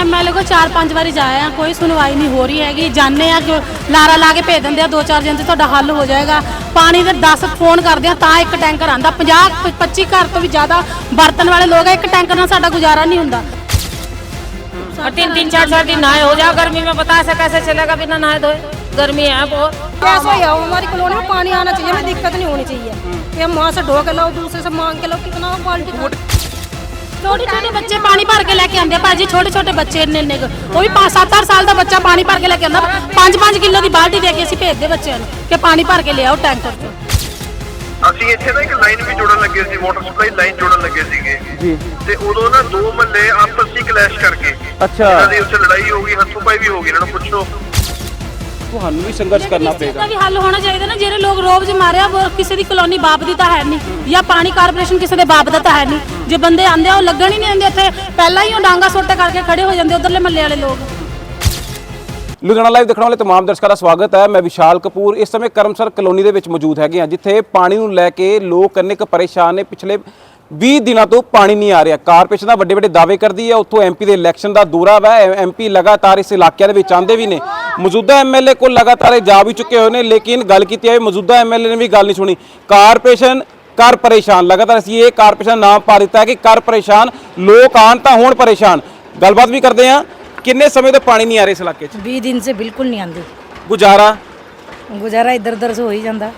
MLA ਕੋ ਚਾਰ ਪੰਜ ਵਾਰੀ ਜਾਏ ਆ ਕੋਈ ਸੁਣਵਾਈ ਨਹੀਂ ਹੋ ਰਹੀ ਹੈਗੀ ਜਾਣੇ ਆ ਕਿ ਲਾਰਾ ਲਾ ਕੇ ਭੇਜ ਦਿੰਦੇ ਆ ਦੋ ਚਾਰ ਦਿਨ ਤੇ ਤੁਹਾਡਾ ਹੱਲ ਹੋ ਜਾਏਗਾ ਪਾਣੀ ਦੇ 10 ਫੋਨ ਕਰਦੇ ਆ ਤਾਂ ਇੱਕ ਟੈਂਕਰ ਆਂਦਾ 50 25 ਘਰ ਤੋਂ ਵੀ ਜ਼ਿਆਦਾ ਬਰਤਨ ਵਾਲੇ ਲੋਕ ਆ ਇੱਕ ਟੈਂਕਰ ਨਾਲ ਸਾਡਾ ਗੁਜ਼ਾਰਾ ਨਹੀਂ ਹੁੰਦਾ और तीन तीन चार चार दिन नहाए हो जाओ गर्मी में बता ऐसा कैसे चलेगा बिना नहाए धोए गर्मी है बहुत कैसा ही हो हमारी कॉलोनी में पानी आना चाहिए हमें दिक्कत नहीं होनी चाहिए कि हम वहाँ से ढो के लाओ दूसरे से मांग के लाओ कितना बाल्टी ਛੋਟੇ ਛੋਟੇ ਬੱਚੇ ਪਾਣੀ ਭਰ ਕੇ ਲੈ ਕੇ ਆਉਂਦੇ ਆ। ਭਾਜੀ ਛੋਟੇ ਛੋਟੇ ਬੱਚੇ ਇੰਨੇ ਇੰਨੇ ਕੁ। ਉਹ ਵੀ 5-7 ਸਾਲ ਦਾ ਬੱਚਾ ਪਾਣੀ ਭਰ ਕੇ ਲੈ ਕੇ ਆਉਂਦਾ। 5-5 ਕਿਲੋ ਦੀ ਬਾਲਟੀ ਦੇ ਕੇ ਅਸੀਂ ਭੇਜਦੇ ਬੱਚਿਆਂ ਨੂੰ ਕਿ ਪਾਣੀ ਭਰ ਕੇ ਲਿਆਓ ਟੈਂਕਰ 'ਚ। ਅਸੀਂ ਇੱਥੇ ਨਾ ਇੱਕ ਲਾਈਨ ਵੀ ਜੋੜਨ ਲੱਗੇ ਸੀ ਵਾਟਰ ਸਪਲਾਈ ਲਾਈਨ ਜੋੜਨ ਲੱਗੇ ਸੀਗੇ। ਜੀ। ਤੇ ਉਦੋਂ ਨਾ ਦੋ ਮਹੱਲੇ ਆਪਸ ਵਿੱਚ ਕਲੈਸ਼ ਕਰਕੇ ਅੱਛਾ। ਇਹਨਾਂ ਦੀ ਉੱਥੇ ਲੜਾਈ ਹੋ ਗਈ ਹੱਥੋਂ ਪਾਈ ਵੀ ਹੋ ਗਈ ਇਹਨਾਂ ਨੂੰ ਪੁੱਛੋ। ਤੁਹਾਨੂੰ ਵੀ ਸੰਘਰਸ਼ ਕਰਨਾ ਇਸ ਚੀਜ਼ ਪਏਗਾ ਦਾ ਵੀ ਹੱਲ ਹੋਣਾ ਚਾਹੀਦਾ ਨਾ ਜਿਹੜੇ ਲੋਕ ਰੋਬ ਚ ਮਾਰਿਆ ਉਹ ਕਿਸੇ ਦੀ ਕਲੋਨੀ ਬਾਪ ਦੀ ਤਾਂ ਹੈ ਨਹੀਂ ਜਾਂ ਪਾਣੀ ਕਾਰਪੋਰੇਸ਼ਨ ਕਿਸੇ ਦੇ ਬਾਪ ਦਾ ਤਾਂ ਹੈ ਨਹੀਂ ਜੇ ਬੰਦੇ ਆਂਦੇ ਆ ਉਹ ਲੱਗਣ ਹੀ ਨਹੀਂ ਆਉਂਦੇ ਇੱਥੇ ਪਹਿਲਾਂ ਹੀ ਉਹ ਡਾਂਗਾ ਸੋਟੇ ਕਰਕੇ ਖੜੇ ਹੋ ਜਾਂਦੇ ਉਧਰਲੇ ਮੱਲੇ ਵਾਲੇ ਲੋਕ ਲੁਧਿਆਣਾ ਲਾਈਵ ਦੇਖਣ ਵਾਲੇ तमाम ਦਰਸ਼ਕਾਂ ਦਾ ਸਵਾਗਤ ਹੈ ਮੈਂ ਵਿਸ਼ਾਲ ਕਪੂਰ ਇਸ ਸਮੇਂ ਕਰਮਸਰ ਕਲੋਨੀ ਦੇ ਵਿੱਚ ਮੌਜੂਦ ਹੈਗੇ ਹਾਂ ਜਿੱਥੇ ਪਾਣੀ ਨੂੰ ਲੈ ਕੇ ਲੋਕ ਇੰਨੇ ਕੁ ਪਰੇਸ਼ਾਨ ਨੇ ਪਿਛਲੇ 20 ਦਿਨਾਂ ਤੋਂ ਪਾਣੀ ਨਹੀਂ ਆ ਰਿਹਾ। ਕਾਰਪੋਰੇਸ਼ਨ ਦਾ ਵੱਡੇ ਵੱਡੇ ਦਾਅਵੇ ਕਰਦੀ ਹੈ। ਉੱਥੋਂ ਐਮਪੀ ਦੇ ਇਲੈਕਸ਼ਨ ਦਾ ਦੂਰਾ ਵਾ। ਐਮਪੀ ਲਗਾਤਾਰ ਇਸ ਇਲਾਕਿਆਂ ਦੇ ਵਿੱਚ ਆਂਦੇ ਵੀ ਨੇ। ਮੌਜੂਦਾ ਐਮਐਲਏ ਕੋਲ ਲਗਾਤਾਰ ਜਾ ਵੀ ਚੁੱਕੇ ਹੋਏ ਨੇ ਲੇਕਿਨ ਗੱਲ ਕੀਤੀ ਹੈ ਮੌਜੂਦਾ ਐਮਐਲਏ ਨੇ ਵੀ ਗੱਲ ਨਹੀਂ ਸੁਣੀ। ਕਾਰਪੋਰੇਸ਼ਨ ਕਰ ਪਰੇਸ਼ਾਨ। ਲਗਾਤਾਰ ਅਸੀਂ ਇਹ ਕਾਰਪੋਰੇਸ਼ਨ ਨਾਮ ਪਾ ਦਿੱਤਾ ਕਿ ਕਰ ਪਰੇਸ਼ਾਨ ਲੋਕ ਆਣ ਤਾਂ ਹੋਣ ਪਰੇਸ਼ਾਨ। ਗੱਲਬਾਤ ਵੀ ਕਰਦੇ ਆ ਕਿੰਨੇ ਸਮੇਂ ਤੋਂ ਪਾਣੀ ਨਹੀਂ ਆ ਰਿਹਾ ਇਸ ਇਲਾਕੇ 'ਚ? 20 ਦਿਨ ਸੇ ਬਿਲਕੁਲ ਨਹੀਂ ਆਂਦੀ ਗੁਜ਼ਾਰਾ? ਗੁਜ਼ਾਰਾ ਇੱਧਰ ਉੱਧਰ ਸੋ ਹੀ ਜਾਂਦਾ।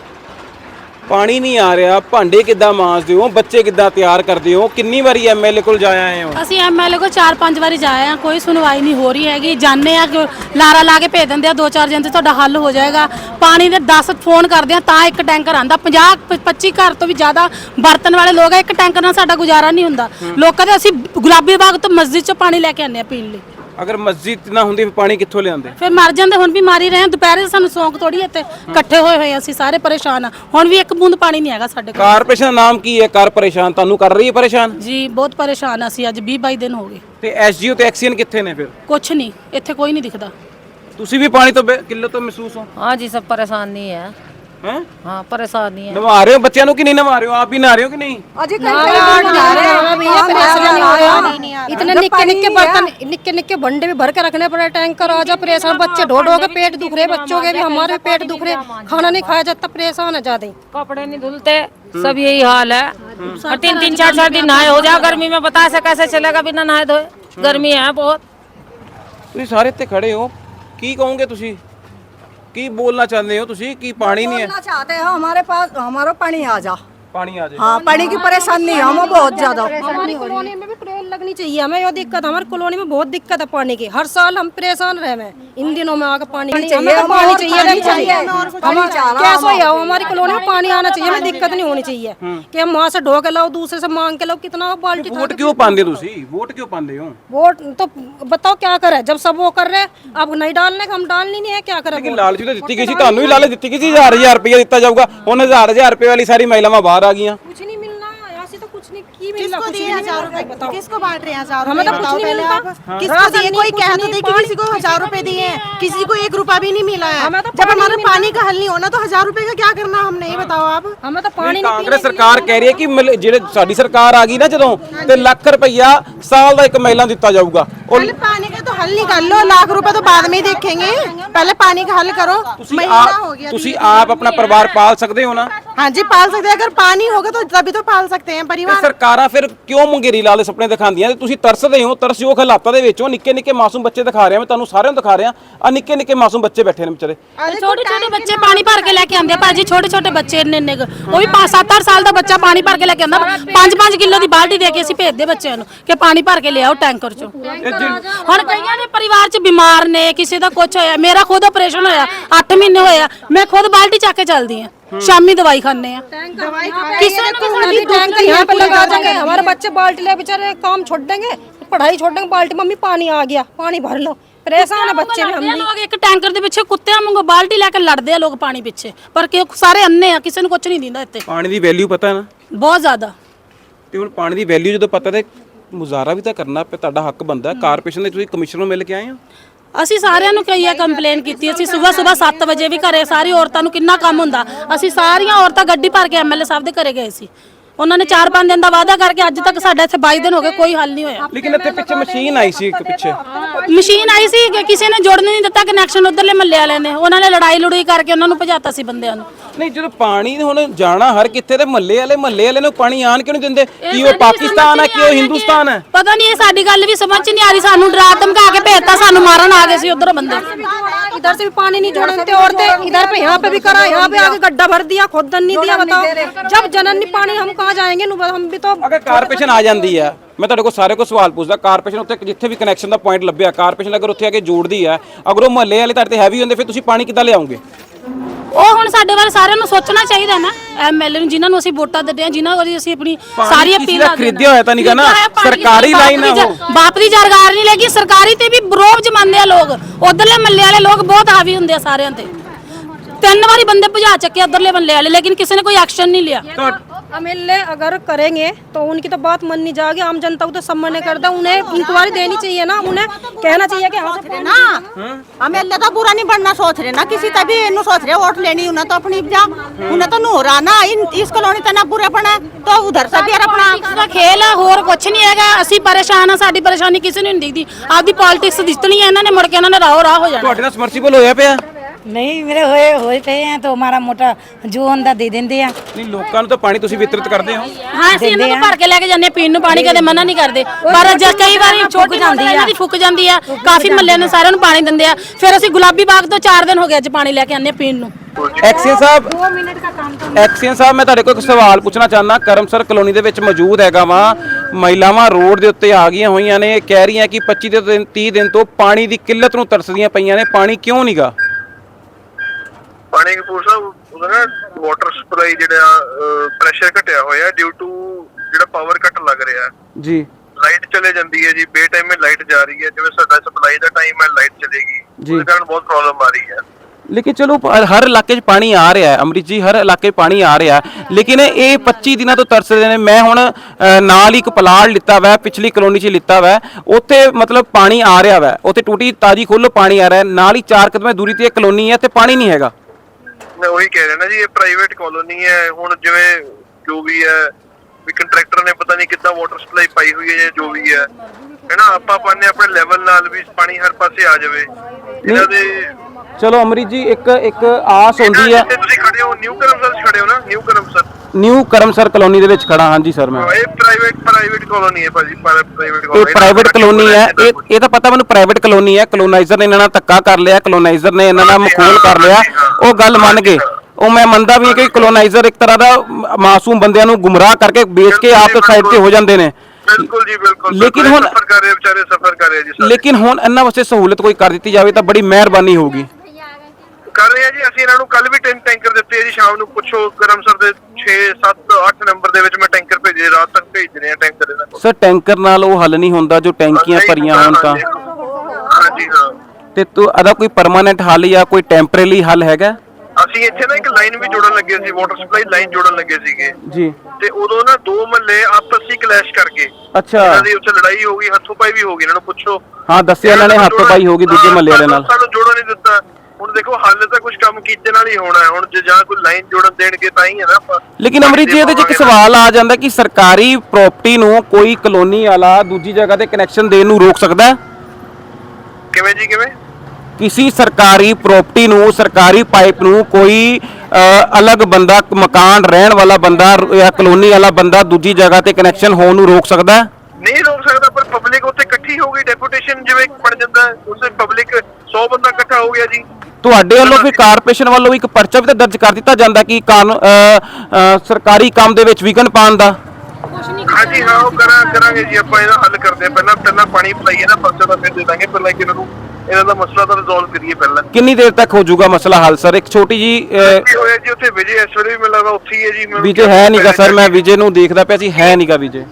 ਪਾਣੀ ਨਹੀਂ ਆ ਰਿਹਾ ਭਾਂਡੇ ਕਿੱਦਾਂ ਮਾਂਜਦੇ ਹੋ ਬੱਚੇ ਕਿੱਦਾਂ ਤਿਆਰ ਕਰਦੇ ਹੋ ਕਿੰਨੀ ਵਾਰੀ ਐਮਐਲਏ ਕੋਲ ਜਾ ਆਏ ਹੋ? ਅਸੀਂ ਐਮਐਲਏ ਕੋ ਚਾਰ ਪੰਜ ਵਾਰੀ ਜਾਏ ਆ ਕੋਈ ਸੁਣਵਾਈ ਨਹੀਂ ਹੋ ਰਹੀ ਹੈਗੀ। ਜਾਣੇ ਆ ਕਿ ਲਾਰਾ ਲਾ ਕੇ ਭੇਜ ਦਿੰਦੇ ਆ ਦੋ ਚਾਰ ਦਿਨ ਤੇ ਤੁਹਾਡਾ ਹੱਲ ਹੋ ਜਾਏਗਾ। ਪਾਣੀ ਦੇ 10 ਫੋਨ ਕਰਦੇ ਆ ਤਾਂ ਇੱਕ ਟੈਂਕਰ ਆਂਦਾ 50 25 ਘਰ ਤੋਂ ਵੀ ਜ਼ਿਆਦਾ ਬਰਤਨ ਵਾਲੇ ਲੋਕ ਆ ਇੱਕ ਟੈਂਕਰ ਨਾਲ ਸਾਡਾ ਗੁਜ਼ਾਰਾ ਨਹੀਂ ਹੁੰਦਾ। ਲੋਕਾਂ ਦੇ ਅਸੀਂ ਗੁਲਾਬੀ ਬਾਗ ਤੋਂ ਮਸਜਿਦ ਚੋਂ ਪਾਣੀ ਲੈ ਕੇ ਆਉਂਦੇ ਆ ਪੀਣ ਲਈ। ਅਗਰ ਮਸਜਿਦ ਨਾ ਹੁੰਦੀ ਫਿਰ ਪਾਣੀ ਕਿੱਥੋਂ ਲਿਆਉਂਦੇ ਫਿਰ ਮਰ ਜਾਂਦੇ ਹੁਣ ਵੀ ਮਾਰੀ ਰਹੇ ਆ ਦੁਪਹਿਰੇ ਸਾਨੂੰ ਸੌਂਕ ਥੋੜੀ ਇੱਥੇ ਇਕੱਠੇ ਹੋਏ ਹੋਏ ਆ, ਅਸੀਂ ਸਾਰੇ ਪਰੇਸ਼ਾਨ ਆ ਹੁਣ ਵੀ ਇੱਕ ਬੂੰਦ ਪਾਣੀ ਨਹੀਂ ਹੈਗਾ ਸਾਡੇ ਕੋਲ ਕਾਰਪੋਰੇਸ਼ਨ ਦਾ ਨਾਮ ਕੀ ਹੈ ਕਰ ਪਰੇਸ਼ਾਨ ਤੁਹਾਨੂੰ ਕਰ ਰਹੀ ਹੈ ਪਰੇਸ਼ਾਨ ਜੀ ਬਹੁਤ ਪਰੇਸ਼ਾਨ ਆ ਅਸੀਂ ਅੱਜ 20 22 ਦਿਨ ਹੋ ਗਏ ਤੇ ਐਸਜੀਓ ਤੇ ਐਕਸੀਅਨ ਕਿੱਥੇ ਨੇ ਫਿਰ ਕੁਛ ਨਹੀਂ ਇੱਥੇ ਕੋਈ ਨਹੀਂ ਦਿਖਦਾ ਤੁਸੀਂ ਵੀ ਪਾਣੀ ਤੋਂ ਬੇ- ਕਿੱਲੋ ਤੋਂ ਮਹਿਸੂਸ ਹੋ हाँ जी सब परेशान नहीं है ਹੈ हाँ परेशान नहीं है ਨਵਾ ਰਹੇ ਹੋ ਬੱਚਿਆਂ ਨੂੰ ਕਿ नहीं ਨਵਾ ਰਹੇ ਹੋ ਆਪ भी ਨਹਾ ਰਹੇ हो कि नहीं इतने निक्के निक्के बर्तन निक्के निक्के भंडे भी भर के रखने पड़े टैंकर आ जा परेशान बच्चे ढो ढो के पेट दुख रहे बच्चों के भी हमारे भी पेट दुख रहे खाना नहीं खाया जाता परेशान है ज्यादा ही कपड़े नहीं धुलते सब यही हाल है और तीन तीन चार चार दिन नहाए हो जाओ गर्मी में बता ऐसा कैसे चलेगा बिना नहाए धोए गर्मी है बहुत ਤੁਸੀਂ ਸਾਰੇ ਇੱਥੇ ਖੜੇ ਹੋ ਕੀ ਕਹੋਗੇ ਤੁਸੀਂ ਕੀ ਬੋਲਣਾ ਚਾਹੁੰਦੇ ਹੋ ਤੁਸੀਂ ਕੀ ਪਾਣੀ नहीं है बोलना चाहते हैं हमारे पास हमारा पानी आ जा पानी आ जाए हाँ पानी की परेशानी है हमें बहुत ज्यादा हमारी कॉलोनी में भी ट्रेन लगनी चाहिए हमें ये दिक्कत हमारी कॉलोनी में बहुत दिक्कत है पानी की हर साल हम परेशान रहे हैं इन दिनों में आकर पानी चाहिए, हमें तो हमें पानी और चाहिए पानी नहीं चाहिए चाहिए, और पानी हम चाह रहा कैसा ही हो हमारी कॉलोनी में पानी आना चाहिए हमें दिक्कत नहीं होनी चाहिए कि हम वहाँ से ढो के लाओ दूसरे से मांग के लाओ कितना बाल्टी ਵੋਟ ਕਿਉਂ ਪਾਉਂਦੇ ਤੁਸੀਂ ਵੋਟ ਕਿਉਂ ਪਾਉਂਦੇ ਹੋ वोट तो बताओ क्या करे जब सब वो कर रहे हैं अब नहीं डालने का हम डालनी नहीं है क्या करें ਕਿ ਲਾਲਚ ਤਾਂ ਦਿੱਤੀ ਗਈ ਸੀ ਤੁਹਾਨੂੰ ਵੀ ਲਾਲਚ ਦਿੱਤੀ ਗਈ ਸੀ 1000 1000 ਰੁਪਏ ਦਿੱਤਾ ਜਾਊਗਾ ਹੁਣ 1000 1000 ਰੁਪਏ ਵਾਲੀ ਸਾਰੀ ਮਹਿਲਾਵਾਂ ਬਾਹਰ ਆ ਗਈਆਂ कुछ नहीं किसको कुछ दिए नहीं हजार मिलना, रुपए बताओ किसको बांट रहे हैं हजार हमें रुपए तो कुछ बताओ नहीं पहले मिलता। आप हाँ। किसको राशन दिए नहीं, कोई कुछ कह तो नहीं, दे कि पानी किसी को किसी हजार को रुपए नहीं दिए है। हैं किसी को एक रुपया भी नहीं मिला है हमें तो जब पानी हमारे नहीं पानी का हल नहीं होना तो हजार रुपए का क्या करना हमने ये बताओ आप हमें तो पानी नहीं ਕਾਂਗਰਸ ਸਰਕਾਰ ਕਹਿ ਰਹੀ ਹੈ ਕਿ ਮਿਲ- ਜਿਹੜੇ ਸਾਡੀ ਸਰਕਾਰ ਆ ਗਈ ਨਾ ਜਦੋਂ ਤੇ ਲੱਖ ਰੁਪਈਆ ਸਾਲ ਦਾ ਇੱਕ ਮਹਿਲਾ ਨੂੰ ਦਿੱਤਾ ਜਾਊਗਾ ਉਹ पहले पानी का तो हल निकाल लो लाख रुपए तो बाद में ही देखेंगे पहले पानी का हल करो ਤੁਸੀਂ महीना हो ਆਪ गया ਤੁਸੀਂ ਆਪ ਆਪਣਾ ਪਰਿਵਾਰ ਪਾਲ ਸਕਦੇ ਹੋ ਨਾ हाँ जी पाल सकते हैं अगर पानी होगा तो तभी तो पाल सकते हैं ਤੇ परिवार ਸਰਕਾਰਾਂ ਫਿਰ ਕਿਉਂ ਮੰਗੇਰੀ ਲਾਲੇ ਸੁਪਨੇ ਦਿਖਾਉਂਦੀਆਂ? ਤੇ ਤੁਸੀਂ ਤਰਸਦੇ ਹੋ ਤਰਸਯੋਗ ਹਾਲਾਤਾਂ ਦੇ ਵਿੱਚੋਂ। ਨਿੱਕੇ ਨਿੱਕੇ ਮਾਸੂਮ ਬੱਚੇ ਦਿਖਾ ਰਿਹਾ ਮੈਂ ਤੁਹਾਨੂੰ ਸਾਰਿਆਂ ਨੂੰ ਦਿਖਾ ਰਿਹਾ। ਆ ਨਿੱਕੇ ਨਿੱਕੇ ਮਾਸੂਮ ਬੱਚੇ ਬੈਠੇ ਨੇ ਵਿਚਾਰੇ। ਛੋਟੇ ਛੋਟੇ ਬੱਚੇ ਪਾਣੀ ਭਰ ਕੇ ਲੈ ਕੇ ਆਉਂਦੇ ਆ ਭਾਜੀ ਛੋਟੇ ਛੋਟੇ ਬੱਚੇ ਇੰਨੇ ਇੰਨੇ ਕੁ। ਉਹ ਵੀ 5-7 ਸਾਲ ਦਾ ਬੱਚਾ ਪਾਣੀ ਭਰ ਕੇ ਲੈ ਕੇ ਆਉਂਦਾ। 5-5 ਕਿਲੋ ਦੀ ਬਾਲਟੀ ਦੇ ਕੇ ਅਸੀਂ ਭੇਜਦੇ ਬੱਚਿਆਂ ਨੂੰ ਕਿ ਪਾਣੀ ਭਰ ਕੇ ਲਿਆਓ ਟੈਂਕਰ ਚੋਂ। ਹੁਣ ਕਈਆਂ ਦੇ ਪਰਿਵਾਰ 'ਚ ਬਿਮਾਰ ਨੇ ਕਿਸੇ ਦਾ ਕੁਝ ਹੋਇਆ। ਮੇਰਾ ਖੁਦ ਆਪਰੇਸ਼ਨ ਹੋਇਆ 8 ਮਹੀਨੇ ਹੋਇਆ। ਮੈਂ ਖੁਦ ਬਾਲਟੀ ਚੱਕ ਕੇ ਚੱਲਦੀ ਆ ਸ਼ਾਮੀ ਦਵਾਈ खाने ਆ किसी को नदी टैंक यहाँ पे लगा देंगे हमारे बच्चे बाल्टी ले बेचारे काम छोड़ देंगे पढ़ाई छोड़ देंगे बाल्टी मम्मी पानी आ गया पानी भर लो परेशान है बच्चे भी हम ਲੜਦੇ ਆ भी ਲੋਕ ਇੱਕ ਟੈਂਕਰ ਦੇ ਪਿੱਛੇ ਕੁੱਤਿਆਂ ਵਾਂਗੂ ਬਾਲਟੀ ਲੈ ਕੇ ਲੜਦੇ ਆ ਲੋਕ ਪਾਣੀ ਪਿੱਛੇ ਪਰ ਕਿ ਸਾਰੇ ਅੰਨੇ ਆ ਕਿਸੇ ਨੂੰ ਕੁਝ ਨਹੀਂ ਦਿੰਦਾ ਇੱਥੇ ਪਾਣੀ ਦੀ ਵੈਲਿਊ ਪਤਾ ਹੈ ਨਾ ਬਹੁਤ ਜ਼ਿਆਦਾ ਤੇ ਹੁਣ ਪਾਣੀ ਦੀ ਵੈਲਿਊ ਜਦੋਂ ਪਤਾ ਤੇ ਮੁਜ਼ਾਰਾ ਵੀ ਤਾਂ ਕਰਨਾ ਪਿਆ ਤੁਹਾਡਾ ਹੱਕ ਬੰਦਾ ਕਾਰਪੋਰੇਸ਼ਨ ਦੇ ਤੁਸੀਂ ਕਮਿਸ਼ਨਰ ਮਿਲ ਕੇ ਆਏ ਹੋ ਅਸੀਂ ਸਾਰਿਆਂ ਨੂੰ ਕਈ ਕੰਪਲੇਨ ਕੀਤੀ, ਅਸੀਂ ਸਵੇਰ ਸਵੇਰ 7 ਵਜੇ ਵੀ ਘਰੇ ਸਾਰੀ ਔਰਤਾਂ ਨੂੰ ਕਿੰਨਾ ਕੰਮ ਹੁੰਦਾ। ਅਸੀਂ ਸਾਰੀਆਂ ਔਰਤਾਂ ਗੱਡੀ ਭਰ ਕੇ ਐਮਐਲਏ ਸਾਹਿਬ ਦੇ ਘਰੇ ਗਏ ਸੀ। ਉਹਨਾਂ ਨੇ 4-5 ਦਿਨ ਦਾ ਵਾਅਦਾ ਕਰਕੇ ਅੱਜ ਤੱਕ ਸਾਡਾ ਇੱਥੇ 22 ਦਿਨ ਹੋ ਗਏ ਕੋਈ ਹੱਲ ਨਹੀਂ ਹੋਇਆ ਲੇਕਿਨ ਇੱਥੇ ਪਿੱਛੇ ਮਸ਼ੀਨ ਆਈ ਸੀ ਇੱਕ ਪਿੱਛੇ ਮਸ਼ੀਨ ਆਈ ਸੀ ਕਿ ਕਿਸੇ ਨੇ ਜੋੜਨ ਨਹੀਂ ਦਿੱਤਾ ਕਨੈਕਸ਼ਨ ਉਧਰਲੇ ਮੱਲੇ ਵਾਲਿਆਂ ਨੇ ਉਹਨਾਂ ਨੇ ਲੜਾਈ ਲੜੂਈ ਕਰਕੇ ਉਹਨਾਂ ਨੂੰ ਭਜਾਤਾ ਸੀ ਬੰਦਿਆਂ ਨੂੰ ਨਹੀਂ ਜਦੋਂ ਪਾਣੀ ਹੁਣ ਜਾਣਾ ਹਰ ਕਿੱਥੇ ਤੇ ਮਹੱਲੇ ਵਾਲੇ ਮਹੱਲੇ ਵਾਲੇ ਨੂੰ ਪਾਣੀ ਆਣ ਕਿਉਂ ਨਹੀਂ ਦਿੰਦੇ ਕੀ ਉਹ ਪਾਕਿਸਤਾਨ ਹੈ ਕਿ ਉਹ ਹਿੰਦੁਸਤਾਨ ਹੈ ਪਤਾ ਨਹੀਂ ਇਹ ਸਾਡੀ ਗੱਲ ਵੀ ਸਮਝ ਚ ਨਹੀਂ ਆ ਰਹੀ ਸਾਨੂੰ ਡਰਾ ਧਮਕਾ ਕੇ ਭੇਜਤਾ ਸਾਨੂੰ ਮਾਰਨ ਆ ਗਏ ਸੀ ਉਧਰ ਬੰਦੇ इधर से भी पानी नहीं जोड़ने देते औरतें इधर पे यहाँ पे भी करा यहाँ पे आके गड्ढा भर दिया खोदन नहीं दिया बताओ जब जनन नहीं पानी हम कहाँ जाएंगे नु हम भी तो ਅਗਰ ਕਾਰਪੋਰੇਸ਼ਨ ਆ ਜਾਂਦੀ ਹੈ ਮੈਂ ਤੁਹਾਡੇ ਕੋਲ ਸਾਰੇ ਕੋਲ ਸਵਾਲ ਪੁੱਛਦਾ ਕਾਰਪੋਰੇਸ਼ਨ ਉੱਤੇ ਜਿੱਥੇ ਵੀ ਕਨੈਕਸ਼ਨ ਦਾ ਪੁਆਇੰਟ ਲੱਭਿਆ ਕਾਰਪੋਰੇਸ਼ਨ ਅਗਰ ਉੱਥੇ ਆ ਕੇ ਜੋੜਦੀ ਹੈ ਅਗਰ ਉਹ ਮਹੱਲੇ ਵਾਲੇ ਤੁਹਾਡੇ ਤੇ ਹੈਵੀ ਹੁੰਦੇ ਫਿਰ ਤੁਸੀਂ ਪਾਣੀ ਕਿੱਦਾਂ ਲਿਆਓਗੇ ਉਹ ਹੁਣ ਸਾਡੇ ਬਾਰੇ ਸਾਰਿਆਂ ਨੂੰ ਸੋਚਣਾ ਚਾਹੀਦਾ ਨਾ ਐਮਐਲਏ ਨੂੰ ਜਿਨ੍ਹਾਂ ਨੂੰ ਅਸੀਂ ਵੋਟਾਂ ਦਿੰਦੇ ਆ ਜਿਨ੍ਹਾਂ ਕੋਲ ਅਸੀਂ ਆਪਣੀ ਸਾਰੀ ਕਿਸੇ ਅਪੀਲ ਦਾ ਖਰੀਦਿਆ ਹੋਇਆ ਤਾਂ ਨਹੀਂ ਗਾ ਨਾ, ਸਰਕਾਰੀ ਲਾਈਨ ਹੈ ਉਹ। ਬਾਪ ਦੀ ਜਰਗਾਰ ਨਹੀਂ ਲੱਗੀ ਸਰਕਾਰੀ ਤੇ ਵੀ ਬਰੋਬ ਜਮਾਉਂਦੇ ਆ ਲੋਕ ਉਧਰਲੇ ਮੱਲੇ ਵਾਲੇ ਲੋਕ ਬਹੁਤ ਹਾਵੀ ਹੁੰਦੇ ਆ ਸਾਰਿਆਂ ਤੇ ਤਿੰਨ ਵਾਰੀ ਬੰਦੇ ਭਜਾ ਚੱਕੇ ਉਧਰਲੇ ਮੱਲੇ ਵਾਲੇ ਲੇਕਿਨ ਕਿਸੇ ਨੇ ਕੋਈ ਐਕਸ਼ਨ ਨਹੀਂ ਲਿਆ एमएलए अगर करेंगे तो उनकी तो बात मन नहीं जाएगी आम जनता को तो सम्मान नहीं करता उन्हें इंक्वायरी देनी चाहिए ना उन्हें कहना चाहिए कि हाँ से ना हम एल्ले तो बुरा नहीं बनना सोच रहे ना किसी तभी इन्हू सोच रहे वोट लेनी उन्हें तो अपनी जा उन्हें तो नूर आना इन इस कॉलोनी तो ना बुरा पड़ा तो उधर से भी यार अपना ਪੋਲਿਟਿਕਸ ਦਾ ਖੇਲ ਆ ਹੋਰ ਕੁਝ ਨਹੀਂ ਹੈਗਾ ਅਸੀਂ ਪਰੇਸ਼ਾਨ ਆ ਸਾਡੀ ਪਰੇਸ਼ਾਨੀ ਕਿਸੇ ਨੂੰ ਨਹੀਂ ਦਿਖਦੀ ਆਪਦੀ ਪੋਲਿਟਿਕਸ ਦਿਸਤਣੀ ਹੈ ਇਹਨਾਂ ਨੇ ਮੁੜ ਕੇ ਇਹਨਾਂ ਨੇ ਰਾਹੋ ਰਾਹ ਹੋ ਜਾਣਾ ਤੁਹਾਡੇ ਨਾਲ ਸਮਰਸੀਬਲ ਹੋਇਆ ਪਿਆ ਨਹੀਂ ਮੇਰੇ ਹੋਏ ਹੋਏ ਪਏ ਆ ਤਾਂ ਮਾਰਾ ਮੋਟਾ ਜੋ ਹੁੰਦਾ ਦੇ ਦਿੰਦੇ ਆ। ਨਹੀਂ ਲੋਕਾਂ ਨੂੰ ਤਾਂ ਪਾਣੀ ਤੁਸੀਂ ਵਿਤਰਿਤ ਕਰਦੇ ਹੋ। ਹਾਂ ਅਸੀਂ ਇਹਨਾਂ ਨੂੰ ਭਰ ਕੇ ਲੈ ਕੇ ਜਾਂਦੇ ਹਾਂ ਪੀਣ ਨੂੰ ਪਾਣੀ ਕਦੇ ਮਨਾ ਨਹੀਂ ਕਰਦੇ। ਪਰ ਜੇ ਕਈ ਵਾਰੀ ਫੁੱਕ ਜਾਂਦੀ ਆ। ਇਹਨਾਂ ਦੀ ਫੁੱਕ ਜਾਂਦੀ ਆ ਕਾਫੀ ਮੱਲਿਆਂ ਨੂੰ ਸਾਰਿਆਂ ਨੂੰ ਪਾਣੀ ਦਿੰਦੇ ਆ। ਫਿਰ ਅਸੀਂ ਗੁਲਾਬੀ ਬਾਗ ਤੋਂ 4 ਦਿਨ ਹੋ ਗਏ ਅੱਜ ਪਾਣੀ ਲੈ ਕੇ ਆਉਂਦੇ ਹਾਂ ਪੀਣ ਨੂੰ। ਐਕਸੀਅਨ ਸਾਹਿਬ 2 ਮਿੰਟ ਦਾ ਕੰਮ ਐਕਸੀਅਨ ਸਾਹਿਬ ਮੈਂ ਤੁਹਾਡੇ ਕੋਲ ਇੱਕ ਸਵਾਲ ਪੁੱਛਣਾ ਚਾਹੁੰਦਾ। ਕਰਮਸਰ ਕਲੋਨੀ ਦੇ ਵਿੱਚ ਮੌਜੂਦ ਹੈਗਾ ਵਾਂ। ਮਹਿਲਾਵਾਂ ਰੋਡ ਦੇ ਉੱਤੇ ਆ ਗਈਆਂ ਹੋਈਆਂ ਨੇ। ਕਹਿ ਰਹੀਆਂ ਕਿ 25 ਤੋਂ ਦਿਨ 30 ਦਿਨ ਤੋਂ ਪਾਣੀ ਦੀ ਕਿੱਲਤ ਨੂੰ ਤਰਸਦੀਆਂ ਪਈਆਂ ਨੇ। ਪਾਣੀ ਕਿਉਂ ਨਹੀਂਗਾ ਪਾਣੀ ਕਪੂਰ ਸਾਹਿਬ ਉਹਦਾ ਨਾ ਵਾਟਰ ਸਪਲਾਈ ਜਿਹੜਾ ਪ੍ਰੈਸ਼ਰ ਘਟਿਆ ਹੋਇਆ ਡਿਊ ਟੂ ਜਿਹੜਾ ਪਾਵਰ ਕੱਟ ਲੱਗ ਰਿਹਾ। ਜੀ। ਲਾਈਟ ਚਲੇ ਜਾਂਦੀ ਹੈ ਜੀ ਬੇ ਟਾਈਮੇ ਲਾਈਟ ਜਾ ਰਹੀ ਹੈ ਜਿਵੇਂ ਸਾਡਾ ਸਪਲਾਈ ਦਾ ਟਾਈਮ ਹੈ ਲਾਈਟ ਚਲੇਗੀ। ਉਹਦੇ ਕਾਰਨ ਬਹੁਤ ਪ੍ਰੋਬਲਮ ਆ ਰਹੀ ਹੈ। ਲੇਕਿਨ ਚਲੋ ਹਰ ਇਲਾਕੇ 'ਚ ਪਾਣੀ ਆ ਰਿਹਾ ਹੈ ਅਮਰਿਤ ਜੀ ਹਰ ਇਲਾਕੇ 'ਚ ਪਾਣੀ ਆ ਰਿਹਾ ਹੈ। ਲੇਕਿਨ ਇਹ 25 ਦਿਨਾਂ ਤੋਂ ਤਰਸ ਰਹੇ ਨੇ। ਮੈਂ ਹੁਣ ਨਾਲ ਹੀ ਇੱਕ ਪਲਾਟ ਲਿੱਤਾ ਵਾ ਪਿਛਲੀ ਕਲੋਨੀ 'ਚ ਲਿੱਤਾ ਵਾ। ਉੱਥੇ ਮਤਲਬ ਪਾਣੀ ਆ ਰਿਹਾ ਵਾ। ਉੱਥੇ ਟੂਟੀ ਤਾਜੀ ਖੋਲੋ ਪਾਣੀ ਆ ਰਿਹਾ। ਨਾਲ ਹੀ 4 ਕਦਮ ਦੂਰੀ ਤੇ ਇਹ ਕਲੋਨੀ ਹੈ ਤੇ ਪਾਣੀ ਨਹੀਂ ਹੈਗਾ। ਮੈਂ ਉਹੀ ਕਹਿ ਰਿਹਾ ਨਾ ਜੀ ਇਹ ਪ੍ਰਾਈਵੇਟ ਕਾਲੋਨੀ ਹੈ ਹੁਣ ਜਿਵੇਂ ਜੋ ਵੀ ਹੈ ਵੀ ਕੰਟਰੈਕਟਰ ਨੇ ਪਤਾ ਨਹੀਂ ਕਿੱਦਾਂ ਵਾਟਰ ਸਪਲਾਈ ਪਾਈ ਹੋਈ ਹੈ ਜਾਂ ਜੋ ਵੀ ਹੈ। ਹੈਨਾ ਆਪਾਂ ਪਾਣੇ ਆਪਣੇ ਲੈਵਲ ਨਾਲ ਵੀ ਪਾਣੀ ਹਰ ਪਾਸੇ ਆ ਜਾਵੇ। ਇਹਨਾਂ ਦੇ ਚਲੋ ਅਮਰਿਤ ਜੀ ਇੱਕ ਇੱਕ ਆਸ ਹੁੰਦੀ ਹੈ। ਤੁਸੀਂ ਖੜੇ ਹੋ ਨਿਊ ਕਰਮਸਰ ਖੜੇ ਹੋ ਨਾ new Karamsar. New Karamsar colony ਦੇ ਵਿੱਚ ਖੜਾ ਹਾਂਜੀ ਸਰ ਮੈਂ। ਇਹ ਪ੍ਰਾਈਵੇਟ ਪ੍ਰਾਈਵੇਟ ਕਾਲੋਨੀ ਹੈ ਭਾਜੀ ਪ੍ਰਾਈਵੇਟ ਇਹ ਕਾਲੋਨੀ ਪ੍ਰਾਈਵੇਟ ਕਲੋਨੀ ਹੈ ਇਹ ਇਹ ਤਾਂ ਪਤਾ ਮੈਨੂੰ ਪ੍ਰਾਈਵੇਟ ਕਲੋਨੀ ਹੈ ਕਲੋਨਾਈਜ਼ਰ ਨੇ ਇਹਨਾਂ ਨਾਲ ਧੱਕਾ ਕਰ ਲਿਆ ਕਲੋਨਾਈਜ਼ਰ ਨੇ ਇਹਨਾਂ ਨਾਲ ਮਖੌਲ ਕਰ ਲਿਆ ਉਹ ਗੱਲ ਮੰਨ ਗਏ। ਉਹ ਮੈਂ ਮੰਨਦਾ ਵੀ ਕਿ ਕਲੋਨਾਈਜ਼ਰ ਇੱਕ ਤਰ੍ਹਾਂ ਦਾ ਮਾਸੂਮ ਬੰਦਿਆਂ ਨੂੰ ਗੁੰਮਰਾਹ ਕਰਕੇ ਵੇਚ ਕੇ ਆਪ ਸਾਈਡ ਤੇ ਹੋ ਜਾਂਦੇ ਨੇ। ਬਿਲਕੁਲ ਜੀ ਬਿਲਕੁਲ। ਲੇਕਿਨ ਹੁਣ- ਸਫਰ ਕਰ ਰਹੇ ਵਿਚਾਰੇ ਸਫਰ ਕਰ ਰਹੇ ਜੀ ਸਾਰੇ। ਲੇਕਿਨ ਹੁਣ ਇਹਨਾਂ ਵਾਸਤੇ ਸਹੂਲਤ ਕੋਈ ਕਰ ਦਿੱਤੀ ਜਾਵੇ ਤਾਂ ਬੜੀ ਮਿਹਰਬਾਨੀ ਹੋਊਗੀ। ਕਰ ਰਹੇ ਆ ਜੀ। ਅਸੀਂ ਇਹਨਾਂ ਨੂੰ ਕੱਲ ਵੀ ਤਿੰਨ ਟੈਂਕਰ ਦਿੱਤੇ ਆ ਜੀ ਸ਼ਾਮ ਨੂੰ ਪੁੱਛੋ ਕਰਮਸਰ ਦੇ 6 7 8 ਨੰਬਰ ਦੇ ਵਿੱਚ ਮੈਂ ਟੈਂਕਰ ਭੇਜੇ ਰਾਤ ਤੱਕ ਭੇਜ ਰਹੇ ਆ ਟੈਂਕਰ ਇਹਨਾਂ ਕੋਲ। ਸਰ ਟੈਂਕਰ ਨਾਲ ਉਹ ਹੱਲ ਨਹੀਂ ਹੁੰਦਾ ਜੋ ਟੈਂਕੀਆਂ ਭਰੀਆਂ ਹੋਣ ਤਾਂ। ਹਾਂਜੀ ਹਾਂ। ਤੇ ਤੂੰ ਅਦਾ ਕੋਈ ਪਰਮਾਨੈਂਟ ਹੱਲ ਜਾਂ ਕੋਈ ਟੈਂਪਰੇਰੀ ਹੱਲ ਹੈਗਾ? ਅਸੀਂ ਇੱਥੇ ਨਾ ਇੱਕ ਲਾਈਨ ਵੀ ਜੋੜਨ ਲੱਗੇ ਸੀ ਵਾਟਰ ਸਪਲਾਈ ਲਾਈਨ ਜੋੜਨ ਲੱਗੇ ਸੀਗੇ। ਜੀ। ਤੇ ਉਦੋਂ ਨਾ ਦੋ ਮਹੱਲੇ ਆਪਸ ਵਿੱਚ ਕਲੈਸ਼ ਕਰ ਗਏ। ਅੱਛਾ। ਇਹਨਾਂ ਦੀ ਉੱਥੇ ਲੜਾਈ ਹੋ ਗਈ ਹੱਥੋਂ ਪਾਈ ਵੀ ਹੋ ਗਈ ਇਹਨਾਂ ਨੂੰ ਪੁੱਛੋ। ਹਾਂ ਦੱਸਿਆ ਇਹਨਾਂ ਨੇ ਹੱਥੋਂ ਪਾਈ ਹੋਗੀ ਦੂਜੇ ਮਹੱਲੇ ਵਾਲੇ ਨਾਲ। ਸਾਨੂੰ ਜੋੜਨ ਨਹੀਂ ਦਿੱਤਾ। ਹੁਣ ਦੇਖੋ ਹੱਲ ਤਾਂ ਕੁਝ ਕੰਮ ਕੀਤੇ ਨਾਲ ਹੀ ਹੋਣਾ ਹੈ। ਹੁਣ ਜੇ ਜਾਂ ਕੋਈ ਲਾਈਨ ਜੋੜਨ ਦੇਣਗੇ ਤਾਂ ਹੀ ਹੈ ਨਾ ਆਪਾਂ। ਲੇਕਿਨ ਅਮਰਿਤ ਜੀ ਇਹਦੇ 'ਚ ਇੱਕ ਸਵਾਲ ਆ ਜਾਂਦਾ ਕਿ ਸਰਕਾਰੀ ਪ੍ਰਾਪਰਟੀ ਨੂੰ ਕੋਈ ਕਲੋਨੀ ਵਾਲਾ ਦੂਜੀ ਜਗ੍ਹਾ ਤੇ ਕਨੈਕਸ਼ਨ ਦੇਣ ਨੂੰ ਰੋਕ ਸਕਦਾ ਹੈ? ਕਿਵੇਂ ਜੀ ਕਿਵੇਂ? ਕਿਸੇ ਸਰਕਾਰੀ ਪ੍ਰਾਪਰਟੀ ਨੂੰ ਸਰਕਾਰੀ ਪਾਈਪ ਨੂੰ ਕੋਈ ਅਲੱਗ ਬੰਦਾ ਮਕਾਨ ਰਹਿਣ ਵਾਲਾ ਬੰਦਾ ਜਾਂ ਕਲੋਨੀ ਵਾਲਾ ਬੰਦਾ ਦੂਜੀ ਜਗ੍ਹਾ ਤੇ ਕਨੈਕਸ਼ਨ ਹੋਣ ਨੂੰ ਰੋਕ ਸਕਦਾ ਹੈ? ਨਹੀਂ ਰੋਕ ਸਕਦਾ ਪਰ ਪਬਲਿਕ ਉੱਥੇ ਇਕੱਠੀ ਹੋ ਗਈ। ਡੈਪੂਟੇਸ਼ਨ ਜਿਵੇਂ ਬਣ ਜਾਂਦਾ ਉਸੇ ਪਬਲਿਕ 100 ਬੰਦਾ ਇਕੱਠਾ ਹੋ ਗਿਆ ਜੀ। ਤੁਹਾਡੇ ਵੱਲੋਂ ਵੀ ਕਾਰਪੋਰੇਸ਼ਨ ਵੱਲੋਂ ਵੀ ਇੱਕ ਪਰਚਾ ਵੀ ਤਾਂ ਦਰਜ ਕਰ ਦਿੱਤਾ ਜਾਂਦਾ ਕਿ ਕਾਨੂੰਨ ਸਰਕਾਰੀ ਕੰਮ ਦੇ ਵਿੱਚ ਵਿਘਨ ਪਾਉਣ ਦਾ? ਹਾਂਜੀ ਹਾਂ ਉਹ ਕਰਾਂ ਕਰਾਂਗੇ ਜੀ ਆਪਾਂ ਇਹਦਾ ਹੱਲ ਕਰਦੇ ਹਾਂ। ਪਹਿਲਾਂ ਪਹਿਲਾਂ ਪਾਣੀ ਪਲਾਈਏ ਨਾ ਪਰਚਾ ਤਾਂ ਫਿਰ ਦੇ ਦਾਂਗੇ। ਪਹਿਲਾਂ ਕਿ ਇਹਨਾਂ ਨੂੰ ਇਹਨਾਂ ਦਾ ਮਸਲਾ ਤਾਂ ਰਿਜ਼ੋਲਵ ਕਰੀਏ ਪਹਿਲਾਂ। ਕਿੰਨੀ ਦੇਰ ਤੱਕ ਹੋ ਜਾਊਗਾ ਮਸਲਾ ਹੱਲ ਸਰ? ਇੱਕ ਛੋਟੀ ਜੀ ਅ, ਕੀ ਹੋਇਆ ਜੀ ਉੱਥੇ ਵਿਜੇ ਇਸ ਵੇਲੇ ਵੀ ਮੈਨੂੰ ਲੱਗਦਾ ਉੱਥੇ ਹੀ ਹੈ ਜੀ ਵਿਜੇ ਹੈ ਨਹੀਂਗਾ ਸਰ ਮੈਂ ਵਿਜੇ ਨੂੰ ਦੇਖਦਾ ਪਿਆ ਸੀ ਹੈ ਨਹੀਂਗਾ ਵਿਜੇ।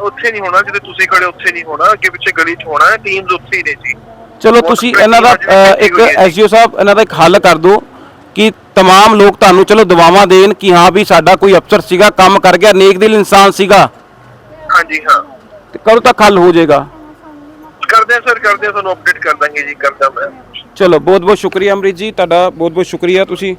ਉੱਥੇ ਨਹੀਂ ਹੋਣਾ ਜਿੱਥੇ ਤੁਸੀਂ ਖੜੇ ਉੱਥੇ ਨਹੀਂ ਹੋਣਾ ਅੱਗੇ ਪਿੱਛੇ ਗਲੀ 'ਚ ਹੋਣਾ ਹੈ ਟੀਮਸ ਉੱਥੇ ਹੀ ਨੇ ਜੀ। ਚਲੋ ਬਹੁਤ ਤੁਸੀਂ ਪ੍ਰੈਸ਼ਰ ਇਹਨਾਂ ਦਾ ਅੱਜ ਵੀ ਅ, ਕੀਤੀ ਇੱਕ ਹੋਈ ਹੈ ਜੀ। ਐਸਜੀਓ ਸਾਹਿਬ ਇਹਨਾਂ ਦਾ ਇੱਕ ਹੱਲ ਕਰ ਦਿਓ ਕਿ तमाम ਲੋਕ ਤੁਹਾਨੂੰ ਚਲੋ ਦੁਆਵਾਂ ਦੇਣ ਕਿ ਹਾਂ ਵੀ ਸਾਡਾ ਕੋਈ ਅਫਸਰ ਸੀਗਾ ਕੰਮ ਕਰ ਗਿਆ ਨੇਕ ਦਿਲ ਇਨਸਾਨ ਸੀਗਾ ਹਾਂਜੀ ਹਾਂ ਤੇ ਕਦੋਂ ਤੱਕ ਹੱਲ ਹੋ ਜਾਏਗਾ ਕਰਦੇ ਆ ਸਰ ਕਰਦੇ ਆ ਤੁਹਾਨੂੰ ਅਪਡੇਟ ਕਰ ਦਾਂਗੇ ਜੀ ਕਰਦਾ ਮੈਂ ਚਲੋ ਬਹੁਤ ਬਹੁਤ ਸ਼ੁਕਰੀਆ ਅਮਰਿਤ ਜੀ ਤੁਹਾਡਾ ਬਹੁਤ ਬਹੁਤ ਸ਼ੁਕਰੀਆ ਤੁਸੀਂ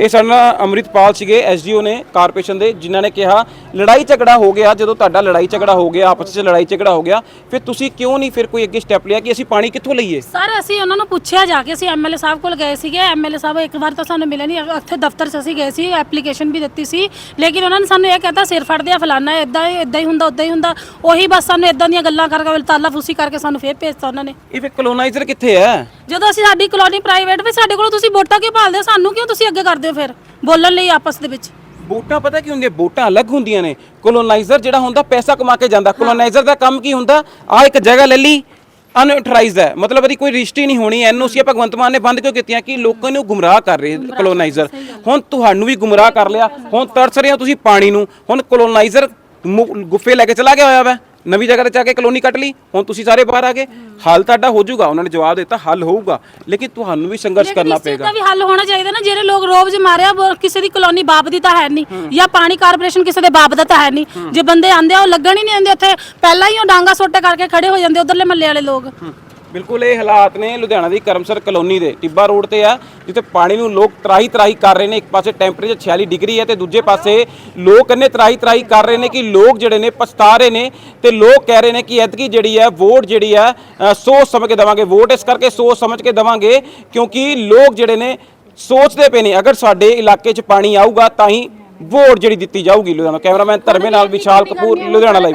ਇਹ ਸਾਡੇ ਨਾਲ ਅੰਮ੍ਰਿਤਪਾਲ ਸੀਗੇ ਐਸਡੀਓ ਨੇ ਕਾਰਪੋਰੇਸ਼ਨ ਦੇ ਜਿਨ੍ਹਾਂ ਨੇ ਕਿਹਾ ਲੜਾਈ ਝਗੜਾ ਹੋ ਗਿਆ ਜਦੋਂ ਤੁਹਾਡਾ ਲੜਾਈ ਝਗੜਾ ਹੋ ਗਿਆ ਆਪਸ ਵਿੱਚ ਲੜਾਈ ਝਗੜਾ ਹੋ ਗਿਆ ਫਿਰ ਤੁਸੀਂ ਕਿਉਂ ਨਹੀਂ ਫਿਰ ਕੋਈ ਅੱਗੇ ਸਟੈਪ ਲਿਆ ਕਿ ਅਸੀਂ ਪਾਣੀ ਕਿੱਥੋਂ ਲਈਏ? ਸਰ ਅਸੀਂ ਉਹਨਾਂ ਨੂੰ ਪੁੱਛਿਆ ਜਾ ਕੇ ਅਸੀਂ ਐਮਐਲਏ ਸਾਹਿਬ ਕੋਲ ਗਏ ਸੀਗੇ ਐਮਐਲਏ ਸਾਹਿਬ ਇੱਕ ਵਾਰ ਤਾਂ ਸਾਨੂੰ ਮਿਲੇ ਨਹੀਂ ਉੱਥੇ ਦਫ਼ਤਰ 'ਚ ਅਸੀਂ ਗਏ ਸੀ ਐਪਲੀਕੇਸ਼ਨ ਵੀ ਦਿੱਤੀ ਸੀ ਲੇਕਿਨ ਉਹਨਾਂ ਨੇ ਸਾਨੂੰ ਇਹ ਕਹਿਤਾ ਸਿਰ ਫੜਦੇ ਆ ਫਲਾਨਾ ਇਦਾਂ ਇਦਾਂ ਹੀ ਹੁੰਦਾ ਉਦਾਂ ਹੀ ਹੁੰਦਾ ਉਹੀ ਬਸ ਸਾਨੂੰ ਇਦਾਂ ਦੀਆਂ ਗੱਲਾਂ ਕਰਕੇ ਤਾਲਾ ਫੂਸੀ ਕਰਕੇ ਸਾਨੂੰ ਫੇਰ ਭੇਜਤਾ ਉਹਨਾਂ ਨੇ। ਇਹ ਫਿਰ ਕਲੋਨਾਈਜ਼ਰ ਕਿੱਥੇ ਹੈ? ਜਦੋਂ ਅਸੀਂ ਸਾਡੀ ਕਲੋਨੀ ਪ੍ਰਾਈਵੇਟ ਵੀ ਸਾਡੇ ਕੋਲੋਂ ਤੁਸੀਂ ਵੋਟਾਂ ਕਿਉਂ ਭਾਲਦੇ ਹੋ? ਸਾਨੂੰ ਕਿਉਂ ਤੁਸੀਂ ਅੱਗੇ ਕਰਦੇ ਹੋ ਫਿਰ? ਬੋਲਣ ਲਈ ਆਪਸ ਦੇ ਵਿੱਚ। ਵੋਟਾਂ ਪਤਾ ਕੀ ਹੁੰਦੀਆਂ? ਵੋਟਾਂ ਅਲੱਗ ਹੁੰਦੀਆਂ ਨੇ। ਕਲੋਨਾਈਜ਼ਰ ਜਿਹੜਾ ਹੁੰਦਾ ਪੈਸਾ ਕਮਾ ਕੇ ਜਾਂਦਾ। ਕਲੋਨਾਈਜ਼ਰ ਦਾ ਕੰਮ ਕੀ ਹੁੰਦਾ? ਆ ਇੱਕ ਜਗ੍ਹਾ ਲੈ ਲਈ ਅਨਆਥੋਰਾਈਜ਼ਡ ਹੈ। ਮਤਲਬ ਇਹਦੀ ਕੋਈ ਰਜਿਸਟਰੀ ਨਹੀਂ ਹੋਣੀ। ਐਨਓਸੀ ਭਗਵੰਤ ਮਾਨ ਨੇ ਬੰਦ ਕਿਉਂ ਕੀਤੀਆਂ? ਕਿ ਲੋਕਾਂ ਨੂੰ ਗੁੰਮਰਾਹ ਕਰ ਰਹੇ ਕਲੋਨਾਈਜ਼ਰ ਹੁਣ ਤੁਹਾਨੂੰ ਵੀ ਗੁੰਮਰਾਹ ਕਰ ਲਿਆ। ਹੁਣ ਤਰਸ ਰਹੇ ਹੋ ਤੁਸੀਂ ਪਾਣੀ ਨੂੰ। ਹੁਣ ਕਲੋਨਾਈਜ਼ਰ ਗੁੱਫੇ ਲੈ ਕੇ ਚਲਾ ਗਿਆ ਹੋਇਆ ਵਾ। ਨਵੀਂ ਜਗ੍ਹਾ ਤੇ ਜਾ ਕੇ ਕਲੋਨੀ ਕੱਟ ਲਈ ਹੁਣ ਤੁਸੀਂ ਸਾਰੇ ਬਾਹਰ ਆ ਗਏ। ਹੱਲ ਤੁਹਾਡਾ ਹੋ ਜਾਊਗਾ ਉਹਨਾਂ ਨੇ ਜਵਾਬ ਦਿੱਤਾ ਹੱਲ ਹੋਊਗਾ। ਲੇਕਿਨ ਤੁਹਾਨੂੰ ਵੀ ਸੰਘਰਸ਼ ਕਰਨਾ ਪਏਗਾ। ਵੀ ਹੱਲ ਹੋਣਾ ਚਾਹੀਦਾ ਨਾ ਜਿਹੜੇ ਲੋਕ ਰੋਬ ਜ ਮਾਰਿਆ ਕਿਸੇ ਦੀ ਕਲੋਨੀ ਬਾਪ ਦੀ ਤਾਂ ਹੈ ਨਹੀਂ ਜਾਂ ਪਾਣੀ ਕਾਰਪੋਰੇਸ਼ਨ ਕਿਸੇ ਦੇ ਬਾਪ ਦਾ ਤਾਂ ਹੈ ਨਹੀਂ ਜੇ ਬੰਦੇ ਆਂਦੇ ਆ ਉਹ ਲੱਗਣ ਹੀ ਨਹੀਂ ਆਉਂਦੇ ਉੱਥੇ ਪਹਿਲਾਂ ਹੀ ਉਹ ਡਾਂਗਾ ਸੋਟੇ ਕਰਕੇ ਖੜੇ ਹੋ ਜਾਂਦੇ ਉਧਰਲੇ ਮੱਲੇ ਵਾਲੇ ਲੋਕ। ਬਿਲਕੁਲ ਇਹ ਹਾਲਾਤ ਨੇ ਲੁਧਿਆਣਾ ਦੀ ਕਰਮਸਰ ਕਲੋਨੀ ਦੇ, ਟਿੱਬਾ ਰੋਡ ਤੇ ਆ, ਜਿੱਥੇ ਪਾਣੀ ਨੂੰ ਲੋਕ ਤਰਾਹੀ ਤਰਾਹੀ ਕਰ ਰਹੇ ਨੇ। ਇੱਕ ਪਾਸੇ ਟੈਂਪਰੇਚਰ 46 ਡਿਗਰੀ ਹੈ ਤੇ ਦੂਜੇ ਪਾਸੇ ਲੋਕ ਇੰਨੇ ਤਰਾਹੀ ਤਰਾਹੀ ਕਰ ਰਹੇ ਨੇ ਕਿ ਲੋਕ ਜਿਹੜੇ ਨੇ ਪਛਤਾ ਰਹੇ ਨੇ ਤੇ ਲੋਕ ਕਹਿ ਰਹੇ ਨੇ ਕਿ ਐਤਕੀ ਜਿਹੜੀ ਹੈ ਵੋਟ ਜਿਹੜੀ ਹੈ ਸੋਚ ਸਮਝ ਕੇ ਦੇਵਾਂਗੇ। ਵੋਟ ਇਸ ਕਰਕੇ ਸੋਚ ਸਮਝ ਕੇ ਦੇਵਾਂਗੇ ਕਿਉਂਕਿ ਲੋਕ ਜਿਹੜੇ ਨੇ ਸੋਚਦੇ ਪਏ ਨੇ, ਅਗਰ ਸਾਡੇ ਇਲਾਕੇ 'ਚ ਪਾਣੀ ਆਊਗਾ ਤਾਂ ਹੀ ਵੋਟ ਜਿਹੜੀ ਦਿੱਤੀ ਜਾਊਗੀ ਲੁਧਿਆਣਾ। ਕੈਮਰਾਮੈਨ ਧਰਮੇ ਨਾਲ ਵਿਸ਼ਾਲ ਕਪੂਰ, ਲੁਧਿਆਣਾ ਲਾਈਵ